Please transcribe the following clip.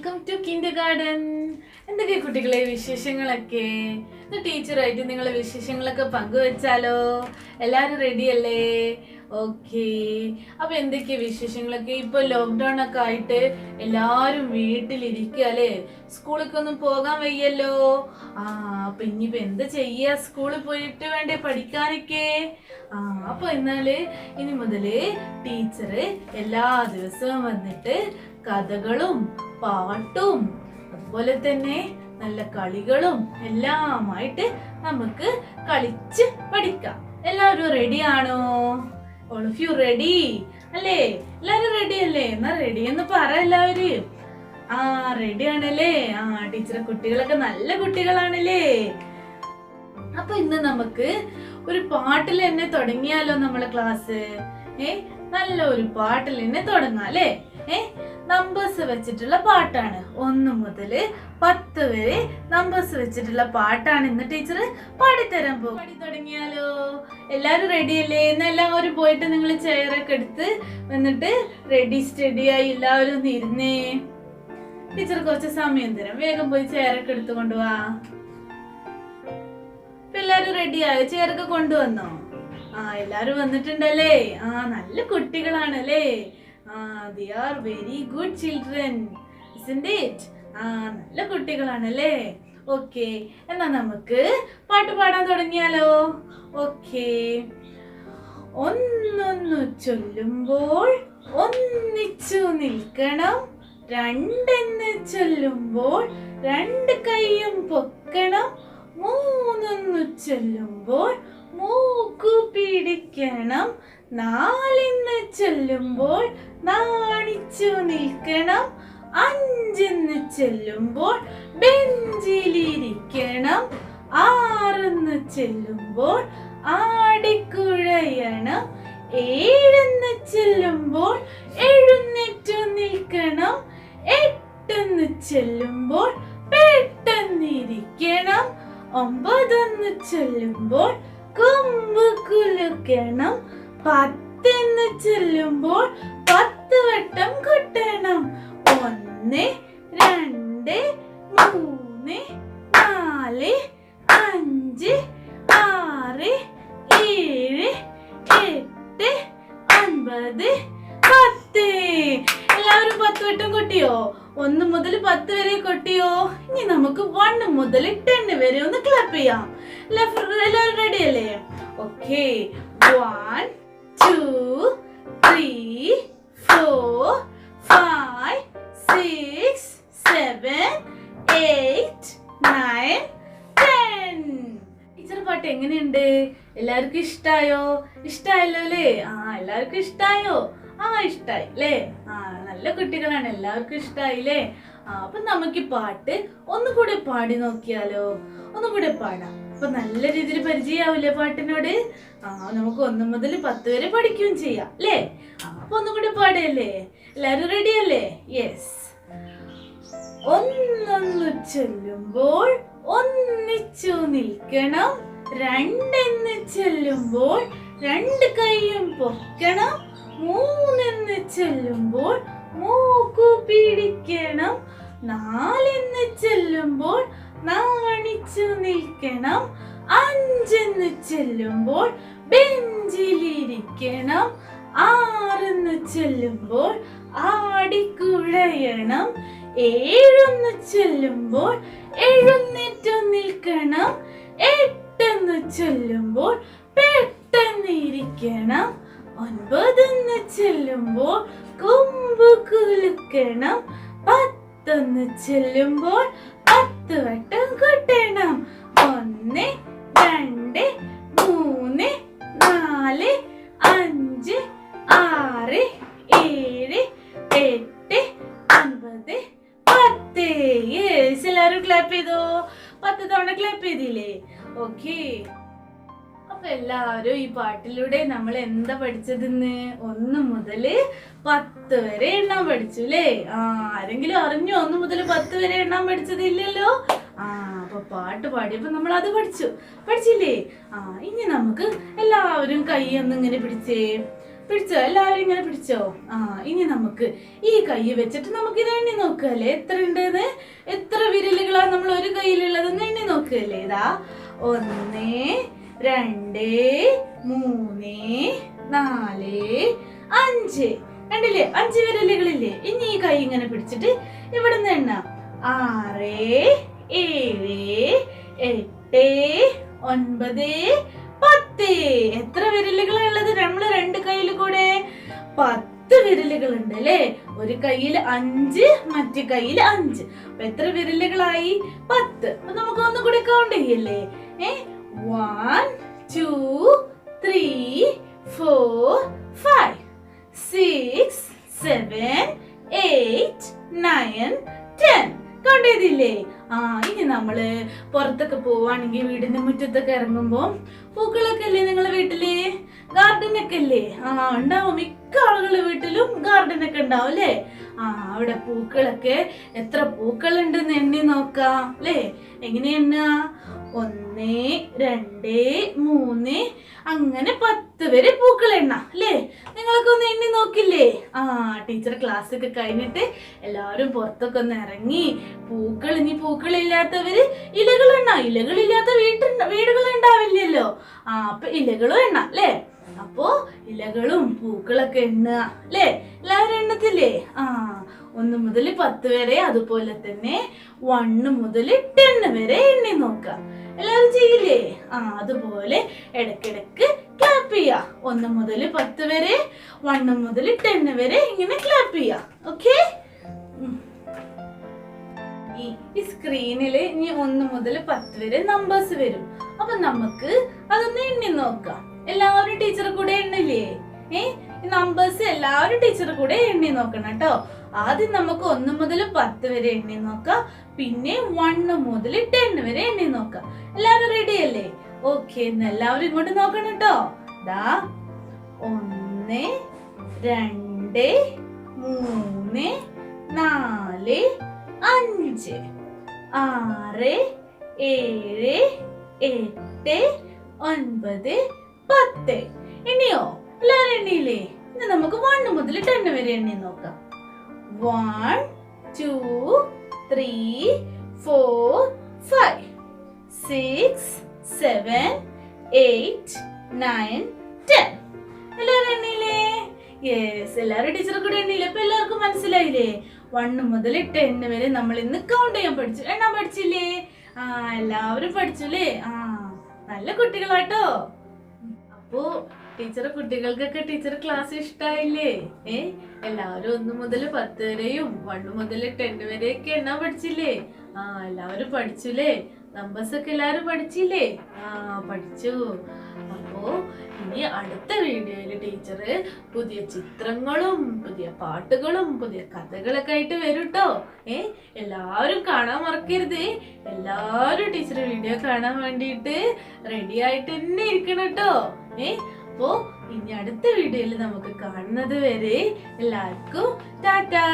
Welcome to Kinder garden എന്തൊക്കെ കുട്ടികളെ വിശേഷങ്ങളൊക്കെ? ടീച്ചറായിട്ട് നിങ്ങളെ വിശേഷങ്ങളൊക്കെ പങ്കുവെച്ചാലോ? എല്ലാവരും റെഡി അല്ലേ? ഓക്കെ. അപ്പൊ എന്തൊക്കെ വിശേഷങ്ങളൊക്കെ? ഇപ്പൊ ലോക്ക്ഡൗൺ ഒക്കെ ആയിട്ട് എല്ലാരും വീട്ടിലിരിക്കുക അല്ലേ? സ്കൂളിലേക്കൊന്നും പോകാൻ വയ്യല്ലോ. ആ അപ്പൊ ഇനിയിപ്പോ എന്ത് ചെയ്യാ? സ്കൂളിൽ പോയിട്ട് വേണ്ടേ പഠിക്കാനൊക്കെ? ആ അപ്പൊ എന്നാൽ ഇനി മുതൽ ടീച്ചറ് എല്ലാ ദിവസവും വന്നിട്ട് കഥകളും പാട്ടും അതുപോലെ തന്നെ നല്ല കളികളും എല്ലാമായിട്ട് നമുക്ക് കളിച്ച് പഠിക്കാം. എല്ലാവരും റെഡിയാണോ ഓൾ ഓഫ് യു റെഡി അല്ലേ? എല്ലാവരും റെഡി അല്ലേ? എന്നാ റെഡി എന്ന് പറ എല്ലാവരും. ആ റെഡി ആണല്ലേ? ആ ടീച്ചറെ കുട്ടികളൊക്കെ നല്ല കുട്ടികളാണല്ലേ? അപ്പൊ ഇന്ന് നമുക്ക് ഒരു പാട്ടിൽ തന്നെ തുടങ്ങിയാലോ നമ്മളെ ക്ലാസ് ഏ? നല്ല ഒരു പാട്ടിൽ തന്നെ തുടങ്ങാം അല്ലേ? ഏ? നമ്പേഴ്സ് വെച്ചിട്ടുള്ള പാട്ടാണ്. ഒന്ന് മുതൽ പത്ത് വരെ നമ്പേഴ്സ് വെച്ചിട്ടുള്ള പാട്ടാണ് ഇന്ന് ടീച്ചർ പാടിത്തരാൻ പോകും പാടി തുടങ്ങിയാലോ? എല്ലാവരും റെഡി അല്ലേ? എന്നെല്ലാം ഒരു പോയിട്ട് നിങ്ങൾ ചെയറൊക്കെ എടുത്ത് വന്നിട്ട് റെഡി സ്റ്റഡി ആയി എല്ലാവരും ഒന്ന് ഇരുന്നേ. ടീച്ചർ കുറച്ച് സമയം തരാം. വേഗം പോയി ചെയറൊക്കെ എടുത്ത് കൊണ്ടുപോവാ എല്ലാവരും റെഡിയായോ ചെയറൊക്കെ കൊണ്ടുവന്നോ? ആ എല്ലാരും വന്നിട്ടുണ്ടല്ലേ? ആ നല്ല കുട്ടികളാണല്ലേ? ആ they are very good children it ആ നല്ല കുട്ടികളാണല്ലേ? ഓക്കെ എന്നാ നമുക്ക് പാട്ട് പാടാൻ തുടങ്ങിയാലോ? ഓക്കെ ഒന്നൊന്നു ചൊല്ലുമ്പോൾ ഒന്നിച്ചു നിൽക്കണം. രണ്ടെന്ന് ചൊല്ലുമ്പോൾ രണ്ട് കൈയും പൊക്കണം. മൂന്നൊന്നു ചൊല്ലുമ്പോൾ മൂക്കു പിടിക്കണം. നാലെന്ന് ചൊല്ലുമ്പോൾ നാണിച്ചു നിൽക്കണം. അഞ്ചെന്ന് ചൊല്ലുമ്പോൾ ബെഞ്ചിലിരിക്കണം. ആറെന്ന് ചെല്ലുമ്പോൾ ആടിക്കുഴയണം. ഏഴെന്ന് ചെല്ലുമ്പോൾ എഴുന്നേറ്റു നിൽക്കണം. എട്ടെന്ന് ചെല്ലുമ്പോൾ പെട്ടെന്നിരിക്കണം. ഒമ്പതെന്ന് ചൊല്ലുമ്പോൾ കൊമ്പ് കുലുക്കണം. പത്തെന്ന് ചൊല്ലുമ്പോൾ പത്ത് വട്ടം കൊട്ടണം. ഒന്ന് രണ്ട് മൂന്ന് നാല് അഞ്ച് ആറ് ഏഴ് എട്ട് ഒൻപത് പത്ത്. എല്ലാവരും പത്ത് വട്ടം കൊട്ടിയോ? ഒന്ന് മുതൽ പത്ത് വരെ കൊട്ടിയോ? ഇനി നമുക്ക് വൺ മുതൽ ടെൻ വരെ ഒന്ന് ക്ലാപ്പ് ചെയ്യാം. എല്ലാവരും റെഡി അല്ലേ? ഓക്കെ വൺ പാട്ട് എങ്ങനെയുണ്ട്? എല്ലാവർക്കും ഇഷ്ടായോ? ഇഷ്ടായല്ലോ അല്ലേ? ആ എല്ലാവർക്കും ഇഷ്ടായോ? ആ ഇഷ്ടായി അല്ലേ? ആ നല്ല കുട്ടികളാണ് എല്ലാവർക്കും ഇഷ്ടായില്ലേ ആ അപ്പൊ നമുക്ക് പാട്ട് ഒന്നുകൂടെ പാടി നോക്കിയാലോ? ഒന്നുകൂടെ പാടാം. അപ്പൊ നല്ല രീതിയിൽ പരിചയമാവില്ലേ പാട്ടിനോട്? ആ നമുക്ക് ഒന്ന് മുതൽ പത്ത് വരെ പഠിക്കുകയും ചെയ്യാം അല്ലേ? അപ്പൊ ഒന്നും കൂടി പാടല്ലേ എല്ലാരും റെഡി അല്ലേ? യെസ് ഒന്നൊന്നു ചൊല്ലുമ്പോൾ ഒന്നിച്ചു നിൽക്കണം. രണ്ടെന്ന് ചൊല്ലുമ്പോൾ രണ്ട് കൈയും പൊക്കണം. മൂന്നെന്ന് ചൊല്ലുമ്പോൾ മൂക്കു പിടിക്കണം. നാലെന്ന് ചൊല്ലുമ്പോൾ നാണിച്ചു നിൽക്കണം. അഞ്ചെന്ന് ചെല്ലുമ്പോൾ ബെഞ്ചിലിരിക്കണം. ആറെന്ന് ചെല്ലുമ്പോൾ ആടിക്കുഴയണം. ഏഴെന്ന് ചെല്ലുമ്പോൾ എഴുന്നേറ്റു നിൽക്കണം. എട്ടെന്ന് ചൊല്ലുമ്പോൾ പെട്ടെന്നിരിക്കണം ഒൻപതെന്ന് ചെല്ലുമ്പോൾ കൊമ്പ് കുലുക്കണം. പത്തൊന്ന് ചെല്ലുമ്പോൾ പത്ത് വട്ടം കൊട്ടണം. ഒന്ന് രണ്ട് മൂന്ന് നാല് അഞ്ച് ആറ് ഏഴ് എട്ട് ഒൻപത് പത്ത്. എല്ലാവരും ക്ലാപ്പ് ചെയ്തോ? പത്ത് തവണ ക്ലാപ്പ് ചെയ്തില്ലേ? ഓക്കേ എല്ലാവരും ഈ പാട്ടിലൂടെ നമ്മൾ എന്താ പഠിച്ചതെന്ന്? ഒന്ന് മുതൽ പത്ത് വരെ എണ്ണാൻ പഠിച്ചു അല്ലേ ആ ആരെങ്കിലും അറിഞ്ഞു? ഒന്ന് മുതൽ പത്ത് വരെ എണ്ണാൻ പഠിച്ചതില്ലല്ലോ? ആ അപ്പൊ പാട്ട് പാടിയപ്പോ നമ്മൾ അത് പഠിച്ചു. പഠിച്ചില്ലേ? ആ ഇനി നമുക്ക് എല്ലാവരും കൈ ഒന്ന് ഇങ്ങനെ പിടിച്ചേ. പിടിച്ചോ? എല്ലാവരും ഇങ്ങനെ പിടിച്ചോ? ആ ഇനി നമുക്ക് ഈ കൈ വെച്ചിട്ട് നമുക്ക് ഇത് എണ്ണി നോക്കുകയല്ലേ എത്ര ഉണ്ടെന്ന്? എത്ര വിരലുകളാണ് നമ്മൾ ഒരു കയ്യിലുള്ളതെന്ന് എണ്ണി നോക്കല്ലേ ഇതാ. ഒന്ന് രണ്ട് മൂന്ന് നാല് അഞ്ച്. കണ്ടില്ലേ? അഞ്ച് വിരലുകളില്ലേ? ഇനി ഈ കൈ ഇങ്ങനെ പിടിച്ചിട്ട് ഇവിടുന്ന് എണ്ണാം. ആറ് ഏഴ് എട്ട് ഒൻപത് പത്ത്. എത്ര വിരലുകളാണ് ഉള്ളത്? നമ്മൾ രണ്ട് കയ്യിൽ കൂടെ. പത്ത് വിരലുകൾ ഉണ്ട് അല്ലേ? ഒരു കയ്യിൽ അഞ്ച് മറ്റു കയ്യിൽ അഞ്ച്. അപ്പൊ എത്ര വിരലുകളായി? പത്ത്. അപ്പൊ നമുക്ക് ഒന്നും കൂടി കൗണ്ട് ചെയ്യല്ലേ? ഏ? One two three, four, five, six, seven, eight, nine, ten. കണ്ടതില്ലേ? ആ ഇനി നമ്മൾ പുറത്തൊക്കെ പോവാണെങ്കിൽ വീടിന്റെ മുറ്റത്തൊക്കെ ഇറങ്ങുമ്പോ പൂക്കളൊക്കെ അല്ലേ നിങ്ങളെ വീട്ടിൽ? ഗാർഡൻ ഒക്കെ അല്ലേ ആ ഉണ്ടാവും. മിക്ക ആളുകളുടെ വീട്ടിലും ഗാർഡൻ ഒക്കെ ഉണ്ടാവും അല്ലേ? ആ അവിടെ പൂക്കളൊക്കെ എത്ര പൂക്കളുണ്ടെന്ന് എണ്ണി നോക്കാം അല്ലേ? എങ്ങനെ എണ്ണ ഒന്ന് രണ്ട് മൂന്ന് അങ്ങനെ പത്ത് വരെ പൂക്കൾ എണ്ണ അല്ലേ? നിങ്ങളൊക്കെ ഒന്ന് എണ്ണി നോക്കില്ലേ? ആ ടീച്ചർ ക്ലാസ് ഒക്കെ കഴിഞ്ഞിട്ട് എല്ലാവരും പുറത്തൊക്കെ ഒന്ന് ഇറങ്ങി പൂക്കൾ ഇനി പൂക്കളില്ലാത്തവര് ഇലകൾ എണ്ണ ഇലകളില്ലാത്ത വീട്ടിൽ വീടുകൾ ഉണ്ടാവില്ലല്ലോ. ആ അപ്പൊ ഇലകളും എണ്ണ അല്ലേ? അപ്പോ ഇലകളും പൂക്കളൊക്കെ എണ്ണുക അല്ലേ? എല്ലാവരും എണ്ണത്തില്ലേ? ആ ഒന്ന് മുതൽ പത്ത് വരെ അതുപോലെ തന്നെ വണ്ണ് മുതൽ ടെന്ന് വരെ എണ്ണി നോക്കാം എല്ലാവരും ചെയ്യില്ലേ? ആ അതുപോലെ ഇടക്കിടക്ക് ക്ലാപ്പ് ചെയ്യ. ഒന്ന് മുതൽ പത്ത് വരെ വണ്ണ് മുതൽ ടെൻ വരെ ഇങ്ങനെ ക്ലാപ്പ് ചെയ്യ. ഓക്കെ ഈ സ്ക്രീനിൽ ഇനി ഒന്ന് മുതൽ പത്ത് വരെ നമ്പേഴ്സ് വരും. അപ്പൊ നമുക്ക് അതൊന്ന് എണ്ണി നോക്കാം. എല്ലാവരും ടീച്ചർ കൂടെ എണ്ണില്ലേ? ഏ? ഈ നമ്പേഴ്സ് എല്ലാവരും ടീച്ചർ കൂടെ എണ്ണി നോക്കണം കേട്ടോ. ആദ്യം നമുക്ക് ഒന്ന് മുതൽ പത്ത് വരെ എണ്ണി നോക്കാം. പിന്നെ വണ്ണ് മുതൽ ടെൻ വരെ എണ്ണി നോക്കാം. എല്ലാവരും റെഡി അല്ലേ? ഓക്കെ എന്ന് എല്ലാവരും ഇങ്ങോട്ട് നോക്കണം കേട്ടോ. ദാ ഒന്ന് രണ്ട് മൂന്ന് നാല് അഞ്ച് ആറ് ഏഴ് എട്ട് ഒൻപത് പത്ത്. എണ്ണിയോ? എല്ലാവരും എണ്ണിയില്ലേ? ഇനി നമുക്ക് വണ്ണ് മുതൽ ടെൻ വരെ എണ്ണി നോക്കാം. One two three four five six seven eight nine ten എല്ലാവരും എണ്ണിയില്ലേ? യെസ് എല്ലാവരും ടീച്ചർ കൂടെ എണ്ണിയില്ലേ? അപ്പൊ എല്ലാവർക്കും മനസ്സിലായില്ലേ? വണ്ണ് മുതൽ ടെൻ വരെ നമ്മൾ ഇന്ന് കൗണ്ട് ചെയ്യാൻ പഠിച്ചു. എണ്ണാൻ പഠിച്ചില്ലേ? ആ എല്ലാവരും പഠിച്ചു അല്ലേ? ആ നല്ല കുട്ടികളാട്ടോ. അപ്പോ ടീച്ചർ കുട്ടികൾക്കൊക്കെ ടീച്ചർ ക്ലാസ് ഇഷ്ടായില്ലേ? ഏ? എല്ലാവരും ഒന്ന് മുതൽ പത്ത് വരെയും വണ്ണു മുതൽ ടെൻ വരെയൊക്കെ എണ്ണാൻ പഠിച്ചില്ലേ? ആ എല്ലാവരും പഠിച്ചുല്ലേ? നമ്പേഴ്സ് ഒക്കെ എല്ലാവരും പഠിച്ചില്ലേ? ആ പഠിച്ചു. അപ്പോ ഇനി അടുത്ത വീഡിയോയിൽ ടീച്ചർ പുതിയ ചിത്രങ്ങളും പുതിയ പാട്ടുകളും പുതിയ കഥകളൊക്കെ ആയിട്ട് വരും കേട്ടോ ഏ? എല്ലാവരും കാണാൻ മറക്കരുത്. എല്ലാവരും ടീച്ചർ വീഡിയോ കാണാൻ വേണ്ടിയിട്ട് റെഡി ആയിട്ട് തന്നെ ഇരിക്കണം കേട്ടോ ഏ? അപ്പോ ഇനി അടുത്ത വീഡിയോയിൽ നമുക്ക് കാണുന്നത് വരെ എല്ലാവർക്കും ടാറ്റാ.